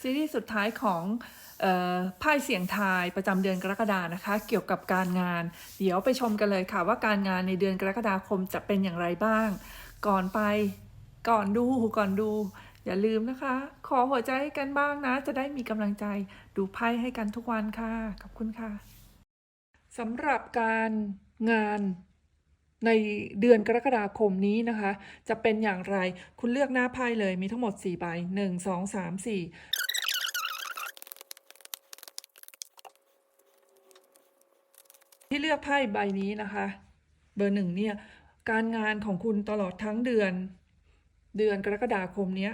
ซีรีส์สุดท้ายของออไพ่เสียงทายประจำเดือนกรกฎานะคะ เกี่ยวกับการงาน เดี๋ยวไปชมกันเลยค่ะว่าการงานในเดือนกรกฎาคมจะเป็นอย่างไรบ้าง ก่อนไปก่อนดูก่อนดู อย่าลืมนะคะ ขอหัวใจให้กันบ้างนะ จะได้มีกำลังใจดูไพ่ให้กันทุกวันค่ะขอบคุณค่ะสำหรับการงานในเดือนกรกฎาคมนี้นะคะ จะเป็นอย่างไรคุณเลือกหน้าไพ่เลยมีทั้งหมด 4 ใบ 1 2 3 4 ที่เลือกไพ่ใบนี้นะคะ เบอร์หนึ่งเนี่ยการงานของคุณตลอดทั้งเดือน เดือนกรกฎาคมเนี้ย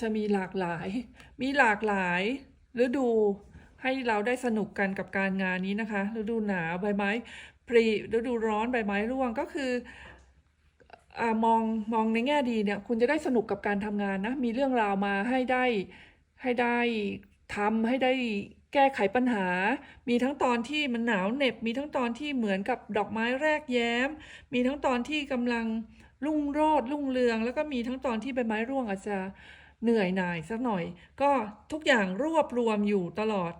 จะมีหลากหลาย มีหลากหลายฤดูให้เราได้สนุกกันกับการงานนี้นะคะฤดูหนาวใบไม้ผลิฤดูร้อนใบไม้ร่วงก็คืออมองมองในแง่ดีเนี่ย คุณจะได้สนุกกับการทำงานนะ มีเรื่องราวมาให้ได้ให้ได้ทำให้ได้ แก้ไขปัญหา มีทั้งตอนที่มันหนาวเหน็บ มีทั้งตอนที่เหมือนกับดอกไม้แรกแย้ม มีทั้งตอนที่กำลังรุ่งโรดรุ่งเรือง แล้วก็มีทั้งตอนที่ใบไม้ร่วงอาจจะเหนื่อยหน่ายสักหน่อย ก็ทุกอย่างรวบรวมอยู่ตลอด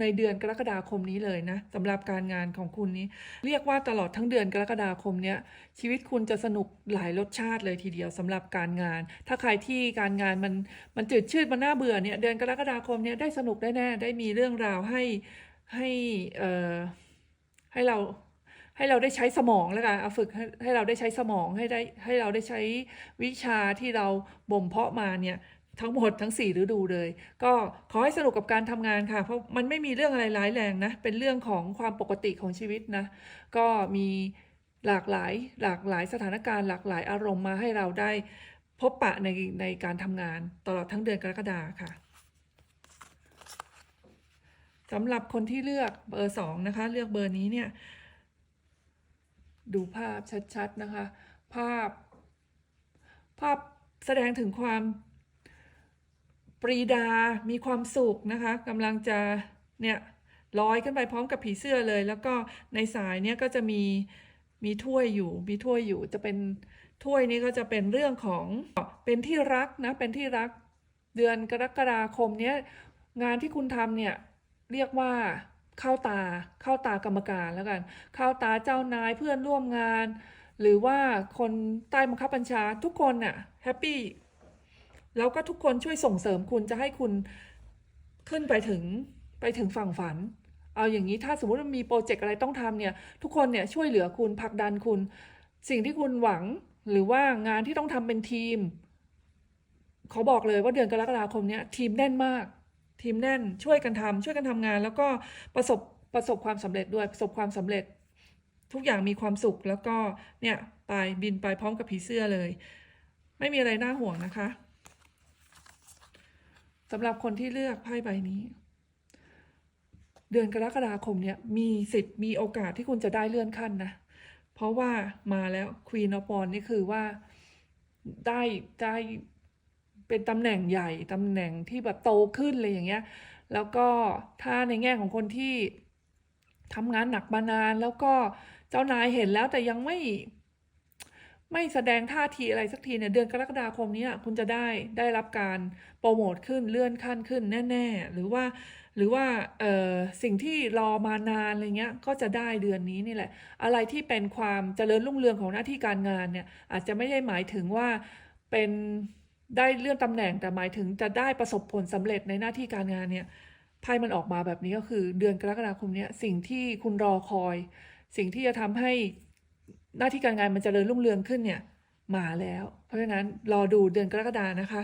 ในเดือนกรกฎาคมนี้เลยนะสำหรับการงานของคุณนี้ เรียกว่าตลอดทั้งเดือนกรกฎาคมเนี้ยชีวิตคุณจะสนุกหลายรสชาติเลยทีเดียวสำหรับการงาน ถ้าใครที่การงานมันมันจืดชืดมันน่าเบื่อเนี่ยเดือนกรกฎาคมเนี้ยได้สนุกได้แน่ได้มีเรื่องราวให้ให้เอ่อให้เราให้เราได้ใช้สมองแล้วกันเอาฝึกให้ให้เราได้ใช้สมองให้ได้ให้เราได้ใช้วิชาที่เราบ่มเพาะมาเนี่ย ทั้งหมดทั้ง 4 ฤดูเลย ก็ขอให้สนุกกับการทำงานค่ะ เพราะมันไม่มีเรื่องอะไรร้ายแรงนะ เป็นเรื่องของความปกติของชีวิตนะ ก็มีหลากหลายหลากหลายสถานการณ์หลากหลายอารมณ์มาให้เราได้พบปะในในการทำงานตลอดทั้งเดือนกรกฎาค่ะสำหรับคนที่เลือกเบอร์สองนะคะ เลือกเบอร์นี้เนี่ย ดูภาพชัดๆนะคะ ภาพ ภาพแสดงถึงความ ปรีดามีความสุขนะคะกำลังจะเนี่ยลอยขึ้นไปพร้อมกับผีเสื้อเลย แล้วก็ในสายเนี่ยก็จะมีมีถ้วยอยู่ มีถ้วยอยู่จะเป็นถ้วยนี้ก็จะเป็นเรื่องของเป็นที่รักนะเป็นที่รักเดือนกรกฎาคมเนี้ยงานที่คุณทำเนี่ยเรียกว่าเข้าตาเข้าตากรรมการแล้วกัน เข้าตาเจ้านายเพื่อนร่วมงาน หรือว่าคนใต้บังคับบัญชาทุกคนน่ะแฮปปี้ แล้วก็ทุกคนช่วยส่งเสริมคุณจะให้คุณขึ้นไปถึงไปถึงฝั่งฝัน เอาอย่างนี้ถ้าสมมติว่ามีโปรเจกต์อะไรต้องทำเนี่ย ทุกคนเนี่ยช่วยเหลือคุณผลักดันคุณ สิ่งที่คุณหวังหรือว่างานที่ต้องทำเป็นทีมเขาบอกเลยว่าเดือนกรกฎาคมเนี้ยทีมแน่นมาก ทีมแน่นช่วยกันทำช่วยกันทำงาน แล้วก็ประสบประสบความสำเร็จด้วยประสบความสำเร็จ ทุกอย่างมีความสุขแล้วก็เนี่ยไปบินไปพร้อมกับผีเสื้อเลย ไม่มีอะไรน่าห่วงนะคะ สำหรับคนที่เลือกไพ่ใบนี้ เดือนกรกฎาคมเนี่ยมีสิทธิ์มีโอกาสที่คุณจะได้เลื่อนขั้นนะ เพราะว่ามาแล้วควีนอปอนนี่คือว่าได้ได้เป็นตำแหน่งใหญ่ตำแหน่งที่แบบโตขึ้นเลยอย่างเงี้ย แล้วก็ถ้าในแง่ของคนที่ทำงานหนักมานานแล้วก็เจ้านายเห็นแล้วแต่ยังไม่ ไม่แสดงท่าทีอะไรสักทีเนี่ยเดือนกรกฎาคมนี้คุณจะได้ได้รับการโปรโมทขึ้นเลื่อนขั้นขึ้นแน่ ๆ หรือว่าหรือว่าสิ่งที่รอมานานอะไรเงี้ยก็จะได้เดือนนี้นี่แหละ อะไรที่เป็นความเจริญรุ่งเรืองของหน้าที่การงานเนี่ยอาจจะไม่ได้หมายถึงว่าเป็นได้เลื่อนตำแหน่งแต่หมายถึงจะได้ประสบผลสำเร็จในหน้าที่การงานเนี่ยไพ่มันออกมาแบบนี้ก็คือเดือนกรกฎาคมนี้สิ่งที่คุณรอคอย สิ่งที่จะทำให้ หน้าที่การงานมันจเจริญรุ่งเรืองขึ้นเนี่ยมาแล้ว เพราะฉะนั้นรอดูเดือนกรกฎานะคะ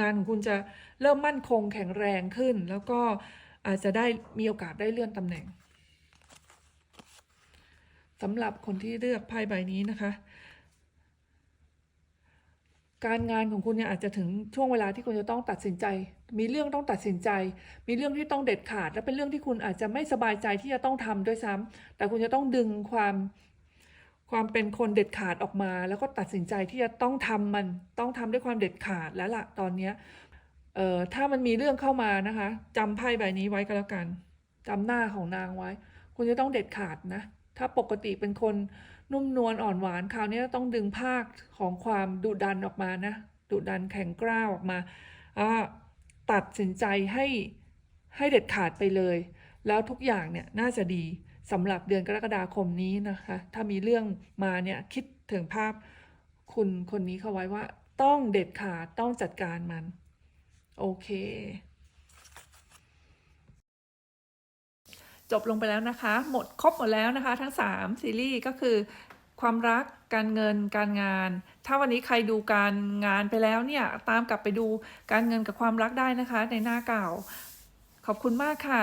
งานของคุณจะเริ่มมั่นคงแข็งแรงขึ้น แล้วก็อาจจะได้มีโอกาสได้เลื่อนตำแหน่งสำหรับคนที่เลือกไพ่ใบนี้นะคะ การงานของคุณเนี่ยอาจจะถึงช่วงเวลาที่คุณจะต้องตัดสินใจ มีเรื่องต้องตัดสินใจ มีเรื่องที่ต้องเด็ดขาด และเป็นเรื่องที่คุณอาจจะไม่สบายใจที่จะต้องทำด้วยซ้ำแต่คุณจะต้องดึงความ ความเป็นคนเด็ดขาดออกมา แล้วก็ตัดสินใจที่จะต้องทำมันต้องทำด้วยความเด็ดขาดแล้วล่ะตอนเนี้ยเอ่อถ้ามันมีเรื่องเข้ามานะคะจำไพ่ใบนี้ไว้ก็แล้วกันจำหน้าของนางไว้ คุณจะต้องเด็ดขาดนะ ถ้าปกติเป็นคนนุ่มนวลอ่อนหวานคราวนี้ต้องดึงภาคของความดุดันออกมานะดุดันแข็งกร้าวออกมาตัดสินใจให้ให้เด็ดขาดไปเลย แล้วทุกอย่างเนี่ยน่าจะดี สำหรับเดือนกรกฎาคมนี้นะคะ ถ้ามีเรื่องมาเนี่ยคิดถึงภาพคุณคนนี้เข้าไว้ว่า ต้องเด็ดขาดต้องจัดการมัน โอเค จบลงไปแล้วนะคะ หมดครบหมดแล้วนะคะ ทั้ง 3 ซีรีส์ก็คือ ความรักการเงินการงาน ถ้าวันนี้ใครดูการงานไปแล้วเนี่ย ตามกลับไปดูการเงินกับความรักได้นะคะ ในหน้าเก่า ขอบคุณมากค่ะ